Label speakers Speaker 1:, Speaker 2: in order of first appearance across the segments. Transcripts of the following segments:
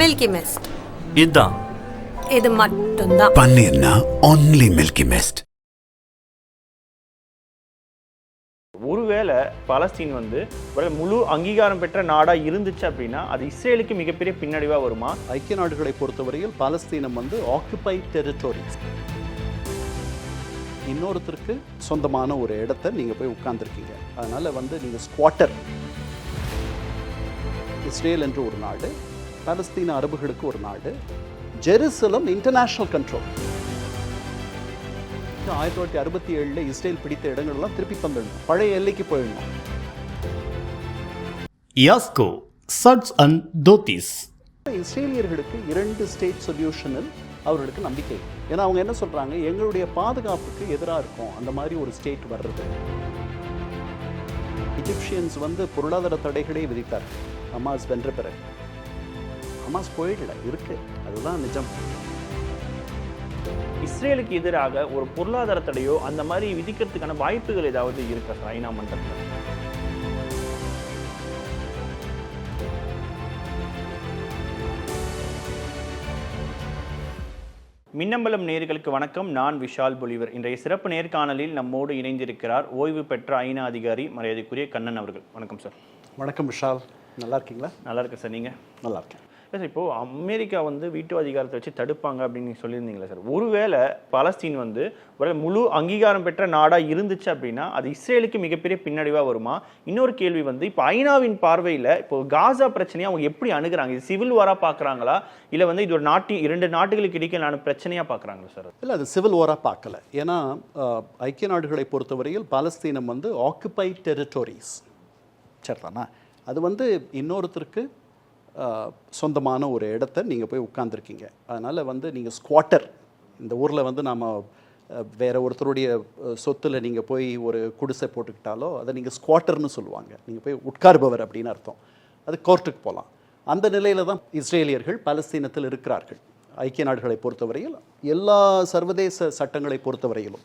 Speaker 1: Milky mist
Speaker 2: இதுதான்
Speaker 1: இது மட்டும்தான்.
Speaker 3: பன்னீர்னா ஒன்லி மில்கி மிஸ்ட்
Speaker 4: ஒருவேளை பலஸ்தீன் வந்து ஒரு முழு அங்கீகாரம் பெற்ற நாடா இருந்துச்சு அப்படின்னா அது இஸ்ரேலுக்கு மிகப்பெரிய பின்னடைவா வருமா?
Speaker 5: ஐக்கிய நாடுகளை பொறுத்தவரையில் பாலஸ்தீனம் வந்து ஆக்குபைட் டெரிட்டோரிஸ் இன்னொருத்தருக்கு சொந்தமான ஒரு இடத்த நீங்கள் போய் உட்கார்ந்துருக்கீங்க. அதனால் வந்து நீங்கள் ஸ்குவாட்டர் இஸ்ரேல் என்று ஒரு நாடு பாலஸ்தீன அரபுகளுக்கு ஒரு நாடு ஜெருசலம் இன்டர்நேஷனல் கண்ட்ரோல் ஆயிரத்தி தொள்ளாயிரத்தி அறுபத்தி ஏழில் இஸ்ரேல் பிடித்த இடங்கள்லாம் திருப்பி தந்துடணும். பழைய எல்லைக்கு போயிடணும்.
Speaker 6: யாஸ்கோ சட்ஸ் அண்ட் தோத்திஸ்.
Speaker 5: இஸ்ரேலியர்களுக்கு இரண்டு ஸ்டேட் சொல்யூஷனில் அவர்களுக்கு நம்பிக்கை. ஏன்னா அவங்க என்ன சொல்றாங்க? எங்களுடைய பாதுகாப்புக்கு எதிராக இருக்கும். அந்த மாதிரி ஒரு ஸ்டேட் வர்றது. எஜிப்சியன்ஸ் வந்து பொருளாதார தடைகளை விதித்தார்கள். ஹமாஸ் வென்ற பிறகு. ஹமாஸ் போயிடல இருக்கு. அதுதான் நிஜம்.
Speaker 4: இஸ்ரேலுக்கு எதிராக ஒரு பொருளாதார தடையோ அந்த மாதிரி விதிக்கிறதுக்கான வாய்ப்புகள் ஏதாவது இருக்கா சார் ஐநா மன்றத்தில் மின்னம்பலம் நேயர்களுக்கு வணக்கம். நான் விஷால் பொலிவர். இன்றைய சிறப்பு நேர்காணலில் நம்மோடு இணைந்திருக்கிறார் ஓய்வு பெற்ற ஐநா அதிகாரி மரியாதைக்குரிய கண்ணன் அவர்கள். வணக்கம் சார்.
Speaker 5: வணக்கம் விஷால். நல்லா இருக்கீங்களா?
Speaker 4: நல்லா இருக்கு சார். நீங்கள்
Speaker 5: நல்லா இருக்கேன்.
Speaker 4: சார் இப்போது அமெரிக்கா வந்து வீட்டு அதிகாரத்தை வச்சு தடுப்பாங்க அப்படின்னு நீங்க சொல்லியிருந்தீங்களா சார்? ஒருவேளை பலஸ்தீன் வந்து ஒரு முழு அங்கீகாரம் பெற்ற நாடாக இருந்துச்சு அப்படின்னா அது இஸ்ரேலுக்கு மிகப்பெரிய பின்னடைவாக வருமா? இன்னொரு கேள்வி வந்து இப்போ ஐநாவின் பார்வையில் இப்போ காசா பிரச்சனையை அவங்க எப்படி அணுகிறாங்க? இது சிவில் வாராக பார்க்குறாங்களா இல்லை வந்து இது ஒரு நாட்டி இரண்டு நாட்டுகளுக்கு இடையிலான பிரச்சனையாக பார்க்குறாங்களா சார்?
Speaker 5: இல்லை அது சிவில் வாராக பார்க்கல ஏன்னா ஐக்கிய நாடுகளை பொறுத்தவரையில் பாலஸ்தீனம் வந்து ஆக்குபை டெரிட்டோரிஸ் சரிதானா? அது வந்து இன்னொருத்தருக்கு சொந்தமான ஒரு இடத்த நீங்கள் போய் உட்காந்துருக்கீங்க அதனால் வந்து நீங்கள் ஸ்குவாட்டர் இந்த ஊரில் வந்து நாம் வேற ஒருத்தருடைய சொத்தில் சொத்துல நீங்கள் போய் ஒரு குடிசை போட்டுக்கிட்டாலோ அதை நீங்கள் ஸ்குவாட்டர்னு சொல்லுவாங்க. நீங்கள் போய் உட்கார்பவர் அப்படின்னு அர்த்தம். அது கோர்ட்டுக்கு போகலாம் அந்த நிலையில தான் இஸ்ரேலியர்கள் பலஸ்தீனத்தில் இருக்கிறார்கள். ஐக்கிய நாடுகளை பொறுத்தவரையில் எல்லா சர்வதேச சட்டங்களை பொறுத்தவரையிலும்.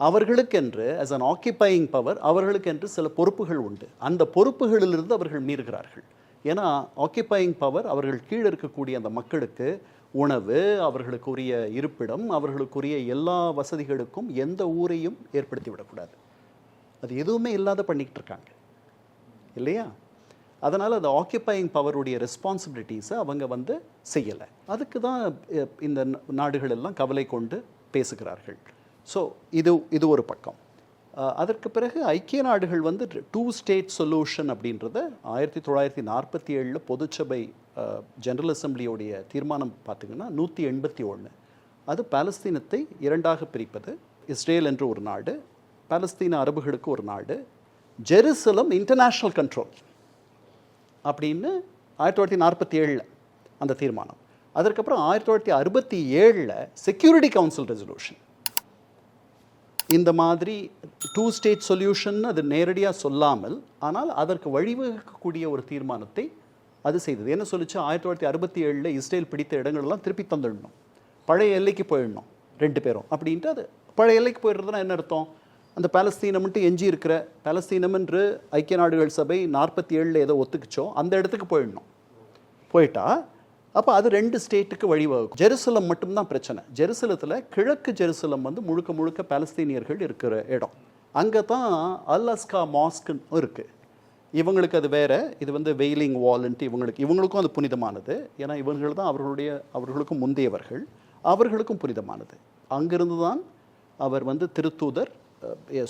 Speaker 5: அவர்களுக்கென்று ஆஸ் அன் ஆக்கிபையிங் பவர் அவர்களுக்கென்று சில பொறுப்புகள் உண்டு. அந்த பொறுப்புகளிலிருந்து அவர்கள் மீறுகிறார்கள். ஏன்னா ஆக்கிபையிங் பவர் அவர்கள் கீழே இருக்கக்கூடிய அந்த மக்களுக்கு உணவு அவர்களுக்குரிய இருப்பிடம் அவர்களுக்குரிய எல்லா வசதிகளுக்கும் எந்த ஊரையும் ஏற்படுத்தி விடக்கூடாது. அது எதுவுமே இல்லாத பண்ணிக்கிட்டு இருக்காங்க. இல்லையா? அதனால் அந்த ஆக்கியப்பையிங் பவருடைய ரெஸ்பான்சிபிலிட்டிஸை அவங்க வந்து செய்யலை. அதுக்கு தான் இந்த ந- நாடுகள் எல்லாம் கவலை கொண்டு பேசுகிறார்கள். ஸோ இது இது ஒரு பக்கம். அதற்கு பிறகு ஐக்கிய நாடுகள் வந்து டூ ஸ்டேட் சொல்யூஷன் அப்படின்றத ஆயிரத்தி தொள்ளாயிரத்தி நாற்பத்தி ஏழில் பொதுச்சபை ஜெனரல் அசம்பிளியோடைய தீர்மானம் பார்த்தீங்கன்னா நூற்றி எண்பத்தி ஒன்று அது பாலஸ்தீனத்தை இரண்டாக பிரிப்பது. இஸ்ரேல் என்று ஒரு நாடு பாலஸ்தீன அரபுகளுக்கு ஒரு நாடு ஜெருசலம் இன்டர்நேஷ்னல் கண்ட்ரோல் அப்படின்னு ஆயிரத்தி தொள்ளாயிரத்தி நாற்பத்தி ஏழில் அந்த தீர்மானம். அதற்கப்புறம் ஆயிரத்தி தொள்ளாயிரத்தி அறுபத்தி ஏழில் செக்யூரிட்டி கவுன்சில் ரெசல்யூஷன் இந்த மாதிரி டூ ஸ்டேட் சொல்யூஷன் அது நேரடியாக சொல்லாமல் ஆனால் அதற்கு வழிவகுக்கக்கூடிய ஒரு தீர்மானத்தை அது செய்தது. என்ன சொல்லிச்சு? ஆயிரத்தி தொள்ளாயிரத்தி அறுபத்தி ஏழில் இஸ்ரேல் பிடித்த இடங்கள்லாம் திருப்பி தந்துடணும். பழைய எல்லைக்கு போயிடணும் ரெண்டு பேரும். அப்படின்ட்டு அது பழைய எல்லைக்கு போயிடுறதுனா என்ன அர்த்தம்? அந்த பாலஸ்தீனம்ன்ட்டு எஞ்சி இருக்கிற பாலஸ்தீனம் என்று ஐக்கிய நாடுகள் சபை நாற்பத்தி ஏழில் ஏதோ ஒத்துக்குச்சோ அந்த இடத்துக்கு போயிடணும். போயிட்டா அப்போ அது ரெண்டு ஸ்டேட்டுக்கு வழிவகுக்கும். ஜெருசலம் மட்டும்தான் பிரச்சனை. ஜெருசலத்தில் கிழக்கு ஜெருசலம் வந்து முழுக்க முழுக்க பாலஸ்தீனியர்கள் இருக்கிற இடம். அங்கே தான் அல் மாஸ்குன்னு மாஸ்க்குன்னு இருக்குது இவங்களுக்கு அது வேறு இது வந்து வெயிலிங் வால்ன்ட்டு இவங்களுக்கு இவங்களுக்கும் அது புனிதமானது. ஏன்னா இவர்கள் தான் அவர்களுடைய அவர்களுக்கும் முந்தையவர்கள். அவர்களுக்கும் புனிதமானது. அங்கிருந்து தான் அவர் வந்து திருத்தூதர்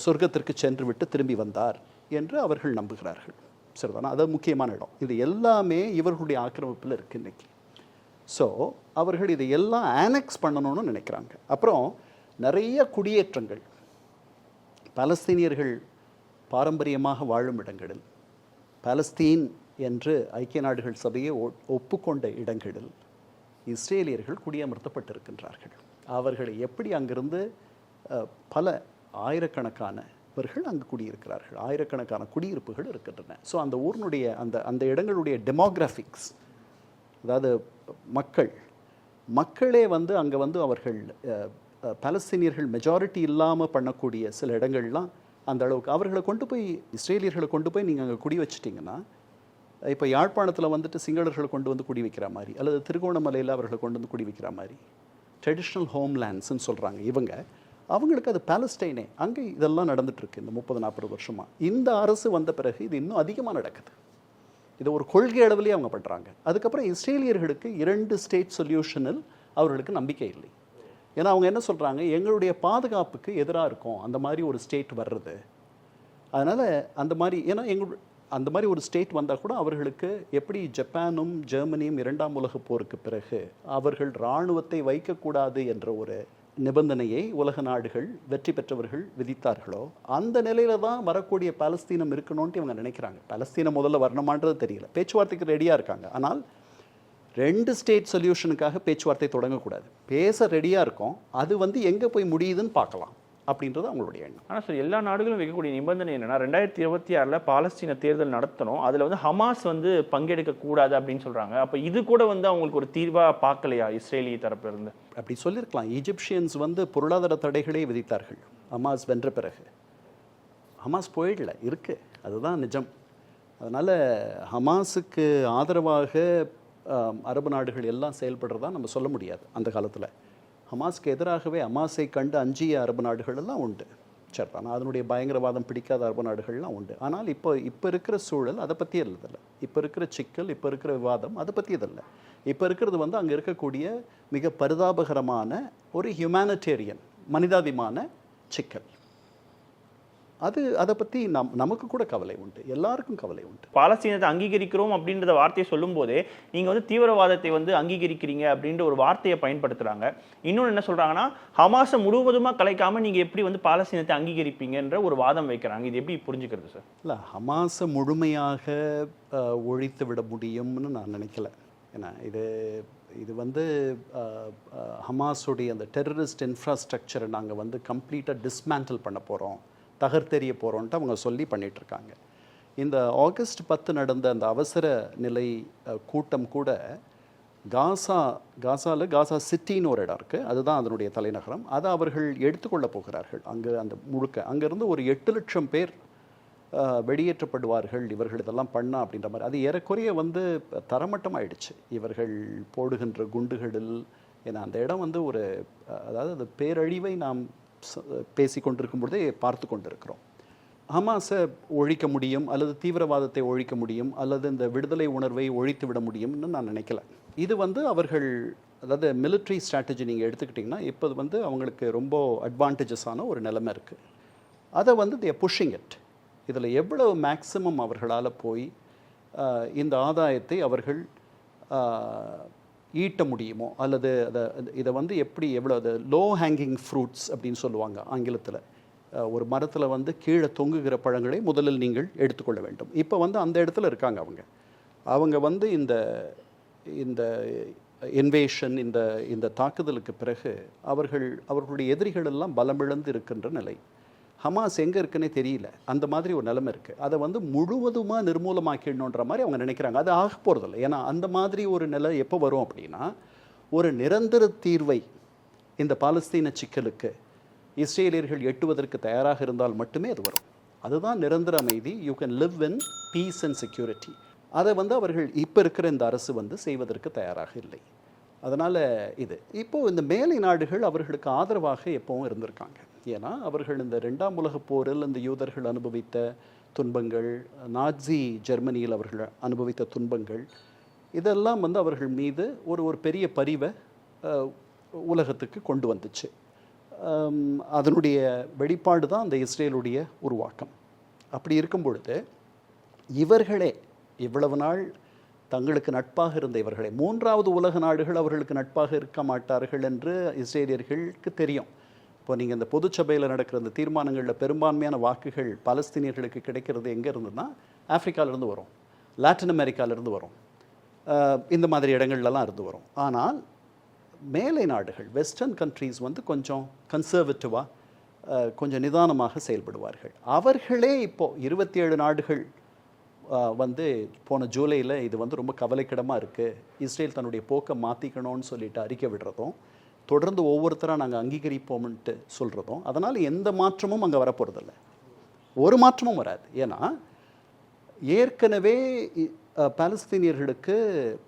Speaker 5: சொர்க்கத்திற்கு சென்று விட்டு திரும்பி வந்தார் என்று அவர்கள் நம்புகிறார்கள். சரிதானா? அது முக்கியமான இடம். இது எல்லாமே இவர்களுடைய ஆக்கிரமிப்பில் இருக்குது இன்னைக்கு. ஸோ அவர்கள் இதை எல்லாம் ஆனெக்ஸ் பண்ணணும்னு நினைக்கிறாங்க. அப்புறம் நிறைய குடியேற்றங்கள். பாலஸ்தீனியர்கள் பாரம்பரியமாக வாழும் இடங்களில் பாலஸ்தீன் என்று ஐக்கிய நாடுகள் சபையை ஒ- ஒப்புக்கொண்ட இடங்களில் இஸ்ரேலியர்கள் குடியமர்த்தப்பட்டிருக்கின்றார்கள். அவர்களை எப்படி அங்கிருந்து பல ஆயிரக்கணக்கானவர்கள் அங்கு குடியிருக்கிறார்கள். ஆயிரக்கணக்கான குடியிருப்புகள் இருக்கின்றன. ஸோ அந்த ஊரினுடைய அந்த அந்த இடங்களுடைய டெமோகிராஃபிக்ஸ் அதாவது மக்கள் மக்களே வந்து அங்கே வந்து அவர்கள் பலஸ்தீனியர்கள் மெஜாரிட்டி இல்லாமல் பண்ணக்கூடிய சில இடங்கள்லாம் அந்த அளவுக்கு. அவர்களை கொண்டு போய் இஸ்ரேலியர்களை கொண்டு போய் நீங்கள் அங்கே குடி வச்சிட்டிங்கன்னா இப்போ யாழ்ப்பாணத்தில் வந்துட்டு சிங்களர்களை கொண்டு வந்து குடி வைக்கிற மாதிரி அல்லது திருகோணமலையில் அவர்களை கொண்டு வந்து குடி வைக்கிற மாதிரி ட்ரெடிஷ்னல் ஹோம்லேண்ட்ஸ்ன்னு சொல்கிறாங்க இவங்க. அவங்களுக்கு அது பாலஸ்டைனே அங்கே இதெல்லாம் நடந்துட்டு இருக்கு இந்த முப்பது நாற்பது வருஷமாக இந்த அரசு வந்த பிறகு இது இன்னும் அதிகமாக நடக்குது. இதை ஒரு கொள்கை அளவிலே அவங்க பண்ணுறாங்க அதுக்கப்புறம் இஸ்ரேலியர்களுக்கு இரண்டு ஸ்டேட் சொல்யூஷனில் அவர்களுக்கு நம்பிக்கை இல்லை. ஏன்னா அவங்க என்ன சொல்கிறாங்க எங்களுடைய பாதுகாப்புக்கு எதிராக இருக்கும். அந்த மாதிரி ஒரு ஸ்டேட் வர்றது. அதனால் அந்த மாதிரி ஏன்னா எங்கள் அந்த மாதிரி ஒரு ஸ்டேட் வந்தால் கூட அவர்களுக்கு எப்படி ஜப்பானும் ஜெர்மனியும் இரண்டாம் உலகப் போருக்கு பிறகு அவர்கள் இராணுவத்தை வைக்கக்கூடாது என்ற ஒரு நிபந்தனையை உலக நாடுகள் வெற்றி பெற்றவர்கள் விதித்தார்களோ அந்த நிலையில தான் வரக்கூடிய பாலஸ்தீனம் இருக்கணும்ட்டு இவங்க நினைக்கிறாங்க. பாலஸ்தீனம் முதல்ல வரணுமான்றது தெரியல. பேச்சுவார்த்தைக்கு ரெடியாக இருக்காங்க. ஆனால் ரெண்டு ஸ்டேட் சொல்யூஷனுக்காக பேச்சுவார்த்தை தொடங்கக்கூடாது. பேச ரெடியாக இருக்கோம். அது வந்து எங்கே போய் முடியுதுன்னு பார்க்கலாம். அப்படின்றது அவங்களுடைய எண்ணம்.
Speaker 4: ஆனால் சார் எல்லா நாடுகளும் வைக்கக்கூடிய நிபந்தனை என்னன்னா ரெண்டாயிரத்தி இருபத்தி ஆறில் பாலஸ்தீன தேர்தல் நடத்தணும். அதில் வந்து ஹமாஸ் வந்து பங்கெடுக்க கூடாது அப்படின்னு சொல்றாங்க. அப்போ இது கூட வந்து அவங்களுக்கு ஒரு தீர்வாக பார்க்கலையா இஸ்ரேலிய தரப்புல இருந்து
Speaker 5: அப்படி சொல்லியிருக்கலாம். ஈஜிப்சியன்ஸ் வந்து பொருளாதார தடைகளே விதித்தார்கள். ஹமாஸ் வென்ற பிறகு. ஹமாஸ் போயிடல இருக்கு. அதுதான் நிஜம். அதனால் ஹமாஸுக்கு ஆதரவாக அரபு நாடுகள் எல்லாம் செயல்படுறதா நம்ம சொல்ல முடியாது அந்த காலத்தில். ஹமாஸ்க்கு எதிராகவே ஹமாஸை கண்டு அஞ்சிய அரபு நாடுகள் எல்லாம் உண்டு ஆனால் அதனுடைய பயங்கரவாதம் பிடிக்காத அரபு நாடுகள்லாம் உண்டு. ஆனால் இப்போ இப்போ இருக்கிற சூழல் அதை பற்றி இல்லதில்ல இப்போ இருக்கிற சிக்கல் இப்போ இருக்கிற விவாதம் அதை பற்றி இதில்லை இப்போ இருக்கிறது வந்து அங்கே இருக்கக்கூடிய மிக பரிதாபகரமான ஒரு ஹியூமானிட்டேரியன் மனிதாபிமான சிக்கல். அது அதை பற்றி நம் நமக்கு கூட கவலை உண்டு. எல்லாருக்கும் கவலை உண்டு.
Speaker 4: பாலஸ்தீனத்தை அங்கீகரிக்கிறோம் அப்படின்றத வார்த்தையை சொல்லும்போதே நீங்க வந்து தீவிரவாதத்தை வந்து அங்கீகரிக்கிறீங்க அப்படின்ற ஒரு வார்த்தையை பயன்படுத்துறாங்க. இன்னொன்று என்ன சொல்றாங்கன்னா ஹமாஸை முழுவதுமா கலைக்காம நீங்க எப்படி வந்து பாலஸ்தீனத்தை அங்கீகரிப்பீங்கன்ற ஒரு வாதம் வைக்கிறாங்க. இது எப்படி புரிஞ்சுக்கிறது சார்?
Speaker 5: இல்லை ஹமாஸை முழுமையாக ஒழித்து விட முடியும்னு நான் நினைக்கல. ஏன்னா இது இது வந்து ஹமாஸுடைய அந்த டெரரிஸ்ட் இன்ஃப்ராஸ்ட்ரக்சரை நாங்கள் வந்து கம்ப்ளீட்டாக டிஸ்மேண்டில் பண்ண போகிறோம் தகர்த்தெறிய போகிறோன்ட்டு அவங்க சொல்லி பண்ணிகிட்ருக்காங்க இருக்காங்க இந்த ஆகஸ்ட் பத்து நடந்த அந்த அவசர நிலை கூட்டம் கூட காசா காசாவில் காசா சிட்டின்னு ஒரு இடம் இருக்குது அதுதான் அதனுடைய தலைநகரம். அதை அவர்கள் எடுத்துக்கொள்ள போகிறார்கள். அங்கே அந்த முழுக்க. அங்கேருந்து ஒரு எட்டு லட்சம் பேர் வெளியேற்றப்படுவார்கள். இவர்கள் இதெல்லாம் பண்ணா அப்படின்ற மாதிரி. அது ஏறக்குறைய வந்து தரமட்டமாயிடுச்சு. இவர்கள் போடுகின்ற குண்டுகளில். ஏன்னா அந்த இடம் வந்து ஒரு அதாவது அந்த பேரழிவை நாம் பேசி கொண்டிருக்கும் பொழுதே பார்த்து கொண்டிருக்கிறோம் ஹமாஸை ஒழிக்க முடியும் அல்லது தீவிரவாதத்தை ஒழிக்க முடியும் அல்லது இந்த விடுதலை உணர்வை ஒழித்து விட முடியும்னு நான் நினைக்கல. இது வந்து அவர்கள் அதாவது மிலிட்ரி ஸ்ட்ராட்டஜி நீங்கள் எடுத்துக்கிட்டிங்கன்னா இப்போ வந்து அவங்களுக்கு ரொம்ப அட்வான்டேஜஸான ஒரு நிலைமை இருக்குது அதை வந்து தே புஷிங் இட் இதில் எவ்வளவு மேக்சிமம் அவர்களால் போய் இந்த ஆதாயத்தை அவர்கள் ஈட்ட முடியுமோ? அல்லது அதை இதை வந்து எப்படி எவ்வளோ அது லோ ஹேங்கிங் ஃப்ரூட்ஸ் அப்படின்னு சொல்லுவாங்க ஆங்கிலத்தில். ஒரு மரத்தில் வந்து கீழே தொங்குகிற பழங்களை முதலில் நீங்கள் எடுத்துக்கொள்ள வேண்டும். இப்போ வந்து அந்த இடத்துல இருக்காங்க அவங்க. அவங்க வந்து இந்த இந்த இன்வேஷன் இந்த இந்த தாக்குதலுக்கு பிறகு அவர்கள் அவர்களுடைய எதிரிகள் எல்லாம் பலமிழந்து இருக்கின்ற நிலை. ஹமாஸ் எங்கே இருக்குன்னே தெரியல. அந்த மாதிரி ஒரு நிலைமை இருக்குது அதை வந்து முழுவதுமாக நிர்மூலமாக்கிடணுன்ற மாதிரி அவங்க நினைக்கிறாங்க. அது ஆக போகிறதில்ல ஏன்னா அந்த மாதிரி ஒரு நிலை எப்போ வரும் அப்படின்னா ஒரு நிரந்தர தீர்வை இந்த பாலஸ்தீன சிக்கலுக்கு இஸ்ரேலியர்கள் எட்டுவதற்கு தயாராக இருந்தால் மட்டுமே அது வரும். அதுதான் நிரந்தர அமைதி. You can live in peace and security அதை வந்து அவர்கள் இப்போ இருக்கிற இந்த அரசு வந்து செய்வதற்கு தயாராக இல்லை. அதனால் இது. இப்போது இந்த மேலை நாடுகள் அவர்களுக்கு ஆதரவாக எப்பவும் இருந்திருக்காங்க. ஏன்னா அவர்கள் இந்த ரெண்டாம் உலகப் போரில் இந்த யூதர்கள் அனுபவித்த துன்பங்கள் நாட்சி ஜெர்மனியில் அவர்கள் அனுபவித்த துன்பங்கள் இதெல்லாம் வந்து அவர்கள் மீது ஒரு ஒரு பெரிய பரிவை உலகத்துக்கு கொண்டு வந்துச்சு. அதனுடைய வெளிப்பாடு தான் அந்த இஸ்ரேலுடைய உருவாக்கம். அப்படி இருக்கும் பொழுது இவர்களே இவ்வளவு நாள் தங்களுக்கு நட்பாக இருந்த இவர்களே மூன்றாவது உலக நாடுகள் அவர்களுக்கு நட்பாக இருக்க மாட்டார்கள் என்று இஸ்ரேலியர்களுக்கு தெரியும். இப்போ நீங்கள் இந்த பொதுச்சபையில் நடக்கிற இந்த தீர்மானங்களில் பெரும்பான்மையான வாக்குகள் பலஸ்தீனியர்களுக்கு கிடைக்கிறது எங்கே இருந்துன்னா ஆப்பிரிக்காவிலேருந்து வரும். லாட்டின் அமெரிக்காவிலேருந்து வரும். இந்த மாதிரி இடங்கள்லலாம் இருந்து வரும். ஆனால் மேலை நாடுகள் வெஸ்டர்ன் கண்ட்ரீஸ் வந்து கொஞ்சம் கன்சர்வேட்டிவாக கொஞ்சம் நிதானமாக செயல்படுவார்கள். அவர்களே இப்போது இருபத்தி ஏழு நாடுகள் வந்து போன ஜூலையில் இது வந்து ரொம்ப கவலைக்கிடமாக இருக்குது இஸ்ரேல் தன்னுடைய போக்கை மாற்றிக்கணும்னு சொல்லிட்டு அறிக்கை விடுறதும் தொடர்ந்து ஒவ்வொருத்தராக நாங்கள் அங்கீகரிப்போம்ன்ட்டு சொல்கிறதும் அதனால் எந்த மாற்றமும் அங்கே வரப்போகிறதில்ல ஒரு மாற்றமும் வராது. ஏன்னா ஏற்கனவே பாலஸ்தீனியர்களுக்கு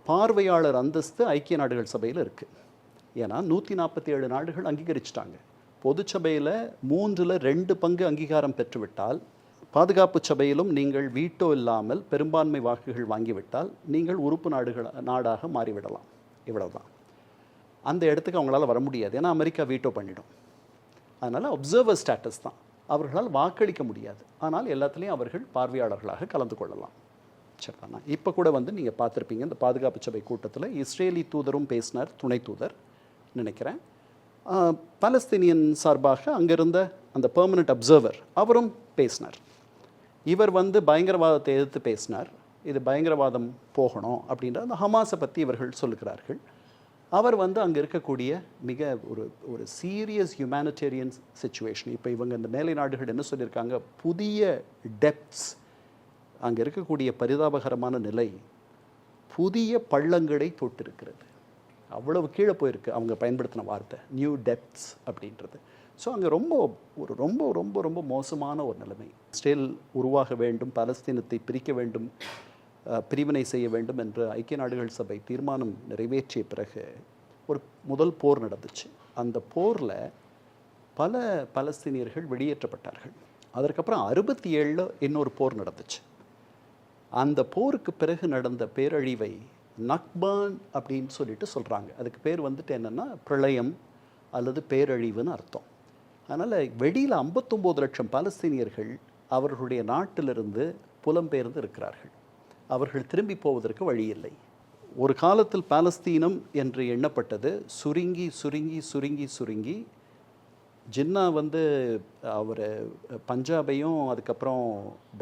Speaker 5: பார்வையாளர் அந்தஸ்து ஐக்கிய நாடுகள் சபையில் இருக்குது ஏன்னா நூற்றி நாற்பத்தி ஏழு நாடுகள் அங்கீகரிச்சிட்டாங்க. பொதுச்சபையில் மூன்றில் ரெண்டு பங்கு அங்கீகாரம் பெற்றுவிட்டால் பாதுகாப்பு சபையிலும் நீங்கள் வீட்டோ இல்லாமல் பெரும்பான்மை வாக்குகள் வாங்கிவிட்டால் நீங்கள் உறுப்பு நாடுகள் நாடாக மாறிவிடலாம். இவ்வளவுதான். அந்த இடத்துக்கு அவங்களால வர முடியாது. ஏன்னா அமெரிக்கா வீட்டோ பண்ணிடும். அதனால் அப்சர்வர் ஸ்டேட்டஸ் தான். அவர்களால் வாக்களிக்க முடியாது. ஆனால் எல்லாத்துலேயும் அவர்கள் பார்வையாளர்களாக கலந்து கொள்ளலாம். சரிதானா? இப்போ கூட வந்து நீங்கள் பார்த்துருப்பீங்க இந்த பாதுகாப்பு சபை கூட்டத்தில் இஸ்ரேலி தூதரும் பேசினார் துணை தூதர் நினைக்கிறேன். பாலஸ்தீனியன் சார்பாக அங்கிருந்த அந்த பெர்மனண்ட் அப்சர்வர் அவரும் பேசினார். இவர் வந்து பயங்கரவாதத்தை எதிர்த்து பேசினார். இது பயங்கரவாதம் போகணும் அப்படின்ற அந்த ஹமாஸை பற்றி இவர்கள் சொல்லுகிறார்கள். அவர் வந்து அங்கே இருக்கக்கூடிய மிக ஒரு ஒரு சீரியஸ் ஹியூமானிட்டேரியன் சுச்சுவேஷன் இப்போ இவங்க இந்த மேலை நாடுகள் என்ன சொல்லியிருக்காங்க? புதிய டெப்த்ஸ் அங்கே இருக்கக்கூடிய பரிதாபகரமான நிலை புதிய பள்ளங்களை தொட்டிருக்கிறது. அவ்வளவு கீழே போயிருக்கு அவங்க பயன்படுத்தின வார்த்தை நியூ டெப்த்ஸ் அப்படின்றது. ஸோ அங்கே ரொம்ப ஒரு ரொம்ப ரொம்ப ரொம்ப மோசமான ஒரு நிலைமை. இஸ்ரேல் உருவாக வேண்டும் பலஸ்தீனத்தை பிரிக்க வேண்டும். பிரிவினை செய்ய வேண்டும் என்று ஐக்கிய நாடுகள் சபை தீர்மானம் நிறைவேற்றிய பிறகு ஒரு முதல் போர் நடந்துச்சு. அந்த போரில் பல பலஸ்தீனியர்கள் வெளியேற்றப்பட்டார்கள். அதற்கப்புறம் அறுபத்தி ஏழில் இன்னொரு போர் நடந்துச்சு. அந்த போருக்கு பிறகு நடந்த பேரழிவை நக்பான் அப்படின்னு சொல்லிட்டு சொல்கிறாங்க அதுக்கு பேர் வந்துட்டு என்னென்னா பிரளயம் அல்லது பேரழிவுன்னு அர்த்தம். அதனால் வெளியில் 59 லட்சம் பாலஸ்தீனியர்கள் அவர்களுடைய நாட்டிலிருந்து புலம்பெயர்ந்து இருக்கிறார்கள். அவர்கள் திரும்பி போவதற்கு வழி இல்லை ஒரு காலத்தில் பாலஸ்தீனம் என்று எண்ணப்பட்டது. சுருங்கி சுருங்கி சுருங்கி சுருங்கி. ஜின்னா வந்து அவர் பஞ்சாபையும் அதுக்கப்புறம்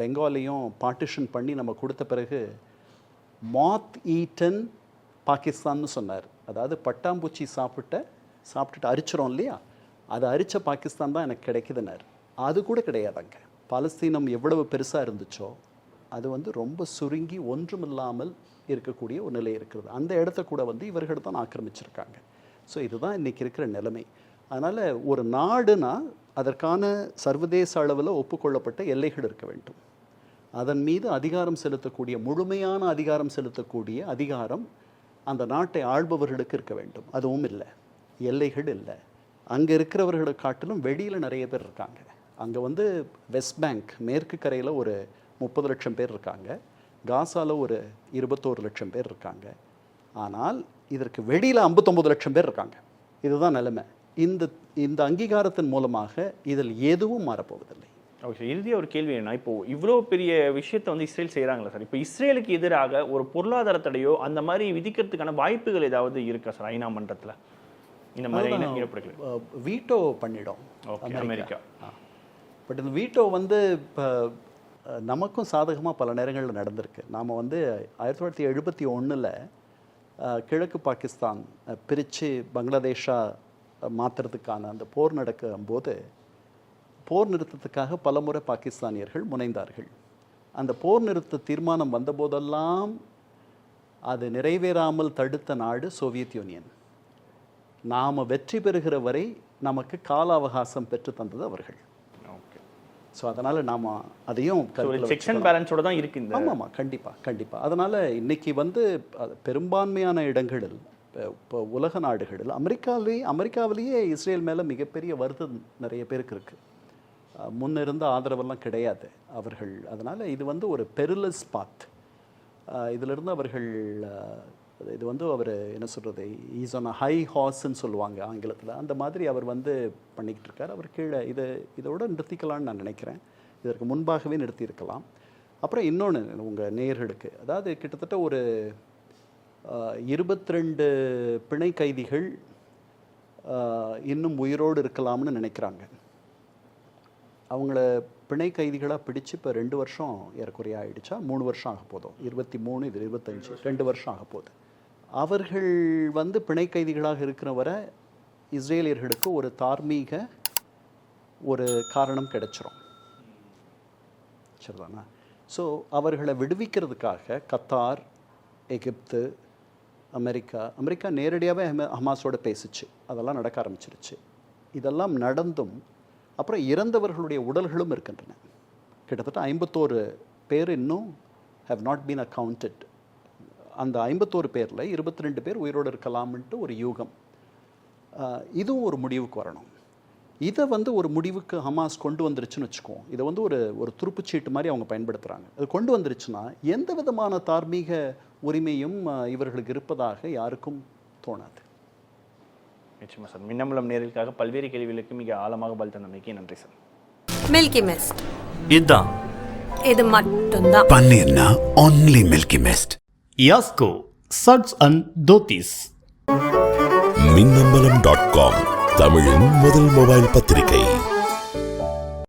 Speaker 5: பெங்காலையும் பார்ட்டிஷன் பண்ணி நம்ம கொடுத்த பிறகு மாத் ஈட்டன் பாகிஸ்தான்னு சொன்னார். அதாவது பட்டாம்பூச்சி சாப்பிட்ட சாப்பிட்டுட்டு அரிச்சிரும் இல்லையா? அதை அரிச்ச பாகிஸ்தான் தான் எனக்கு கிடைக்குதுன்னார். அது கூட கிடையாதாங்க பாலஸ்தீனம் எவ்வளவு பெருசாக இருந்துச்சோ அது வந்து ரொம்ப சுருங்கி ஒன்றுமில்லாமல் இருக்கக்கூடிய ஒரு நிலை இருக்கிறது. அந்த இடத்த கூட வந்து இவர்கள் தான் ஆக்கிரமிச்சிருக்காங்க. ஸோ இதுதான் இன்றைக்கி இருக்கிற நிலைமை. அதனால் ஒரு நாடுனா அதற்கான சர்வதேச அளவில் ஒப்புக்கொள்ளப்பட்ட எல்லைகள் இருக்க வேண்டும். அதன் மீது அதிகாரம் செலுத்தக்கூடிய முழுமையான அதிகாரம் செலுத்தக்கூடிய அதிகாரம் அந்த நாட்டை ஆள்பவர்களுக்கு இருக்க வேண்டும். அதுவும் இல்லை. எல்லைகள் இல்லை. அங்கே இருக்கிறவர்களை காட்டிலும் வெளியில் நிறைய பேர் இருக்காங்க. அங்கே வந்து வெஸ்ட் பேங்க் மேற்கு கரையில் ஒரு முப்பது லட்சம் பேர் இருக்காங்க. காசால ஒரு இருபத்தோரு லட்சம் பேர் இருக்காங்க. ஆனால் இதற்கு வெளியில் 59 லட்சம் பேர் இருக்காங்க. இதுதான் நிலைமை. இந்த இந்த அங்கீகாரத்தின் மூலமாக இதில் எதுவும் மாறப்போவதில்லை.
Speaker 4: ஓகே இறுதியாக ஒரு கேள்வி என்ன இப்போ இவ்வளோ பெரிய விஷயத்தை வந்து இஸ்ரேல் செய்கிறாங்களா சார்? இப்போ இஸ்ரேலுக்கு எதிராக ஒரு பொருளாதார தடையோ அந்த மாதிரி விதிக்கிறதுக்கான வாய்ப்புகள் ஏதாவது இருக்கா சார் ஐநா மன்றத்தில்? இந்த மாதிரி
Speaker 5: வீட்டோ பண்ணிடும்
Speaker 4: அமெரிக்கா.
Speaker 5: பட் இந்த வீட்டோ வந்து இப்போ நமக்கும் சாதகமாக பல நேரங்களில் நடந்திருக்கு. நாம் வந்து ஆயிரத்தி தொள்ளாயிரத்தி எழுபத்தி ஒன்றில் கிழக்கு பாகிஸ்தான் பிரித்து பங்களாதேஷாக மாற்றுறதுக்கான அந்த போர் நடக்கும்போது போர் நிறுத்தத்துக்காக பலமுறை பாகிஸ்தானியர்கள் முனைந்தார்கள். அந்த போர் நிறுத்த தீர்மானம் வந்தபோதெல்லாம் அது நிறைவேறாமல் தடுத்த நாடு சோவியத் யூனியன். நாம் வெற்றி பெறுகிற வரை நமக்கு கால அவகாசம் பெற்று தந்தது அவர்கள். ஸோ அதனால் நாம் அதையும்
Speaker 4: செக்ஷன்
Speaker 5: வச்சுக்கலாம்.
Speaker 4: பேலன்ஸோட தான் இருக்கு இந்த
Speaker 5: ஆமாம் ஆமாம் கண்டிப்பாக கண்டிப்பாக அதனால் இன்னைக்கு வந்து பெரும்பான்மையான இடங்களில் இப்போ- உலக நாடுகளில் அமெரிக்காவிலே அமெரிக்காவிலேயே இஸ்ரேல் மேலே மிகப்பெரிய வருத்தம் நிறைய பேருக்கு இருக்குது முன்ன இருந்த ஆதரவெல்லாம் கிடையாது அவர்கள். அதனால் இது வந்து ஒரு பெருலஸ் பாத் இதிலிருந்து அவர்கள் இது வந்து அவர் என்ன சொல்கிறது ஈஸ் ஆன் ஹை ஹார்ஸ்ன்னு சொல்லுவாங்க ஆங்கிலத்தில். அந்த மாதிரி அவர் வந்து பண்ணிக்கிட்டு இருக்கார் அவர் கீழே இதை இதோட நிறுத்திக்கலாம்னு நான் நினைக்கிறேன். இதற்கு முன்பாகவே நிறுத்தியிருக்கலாம். அப்புறம் இன்னொன்று உங்கள் நேயர்களுக்கு. அதாவது கிட்டத்தட்ட ஒரு இருபத்தி ரெண்டு பிணை கைதிகள் இன்னும் உயிரோடு இருக்கலாம்னு நினைக்கிறாங்க. அவங்கள பிணை கைதிகளாக பிடிச்சு இப்போ ரெண்டு வருஷம் ஏறக்குறைய ஆகிடுச்சா மூணு வருஷம் ஆக போதும். இருபத்தி மூணு இது இருபத்தஞ்சி ரெண்டு வருஷம் ஆக போகுது. அவர்கள் வந்து பிணை கைதிகளாக இருக்கிற வரை இஸ்ரேலியர்களுக்கு ஒரு தார்மீக ஒரு காரணம் கிடைச்சிரும். சரிதானா? ஸோ அவர்களை விடுவிக்கிறதுக்காக கத்தார் எகிப்து அமெரிக்கா அமெரிக்கா நேரடியாகவே ஹமாஸோட பேசிச்சு. அதெல்லாம் நடக்க ஆரம்பிச்சிருச்சு. இதெல்லாம் நடந்தும் அப்புறம் இறந்தவர்களுடைய உடல்களும் இருக்கின்றன. கிட்டத்தட்ட ஐம்பத்தோரு பேர் இன்னும் ஹவ் நாட் பீன் அக்கவுண்டட் அந்த ஐம்பத்தோரு பேரில் இருபத்தி ரெண்டு பேர் உயிரோடு இருக்கலாம்ன்ட்டு ஒரு யூகம். இதுவும் ஒரு முடிவுக்கு வரணும். இதை வந்து ஒரு முடிவுக்கு ஹமாஸ் கொண்டு வந்துருச்சுன்னு வச்சுக்குவோம் இதை வந்து ஒரு ஒரு துருப்புச்சீட்டு மாதிரி அவங்க பயன்படுத்துகிறாங்க அது கொண்டு வந்துருச்சுன்னா எந்த விதமான தார்மீக உரிமையும் இவர்களுக்கு இருப்பதாக யாருக்கும் தோணாது.
Speaker 4: நிச்சயமா சார். மின்னம்பலம் நேரலுக்காக பல்வேறு கேள்விகளுக்கு மிக ஆழமாக பதில் தந்தமைக்கு நன்றி சார்.
Speaker 1: மில்கி மிஸ்ட்
Speaker 6: இதான்.
Speaker 1: இது மட்டும்தான்.
Speaker 3: பன்னீர்னா only மில்கி மிஸ்ட்
Speaker 6: யாஸ்கோ சட்ஸ் அண்ட் தோத்திஸ்
Speaker 2: மின்னம்பலம் டாட் காம் தமிழின் முதல் மொபைல் பத்திரிகை.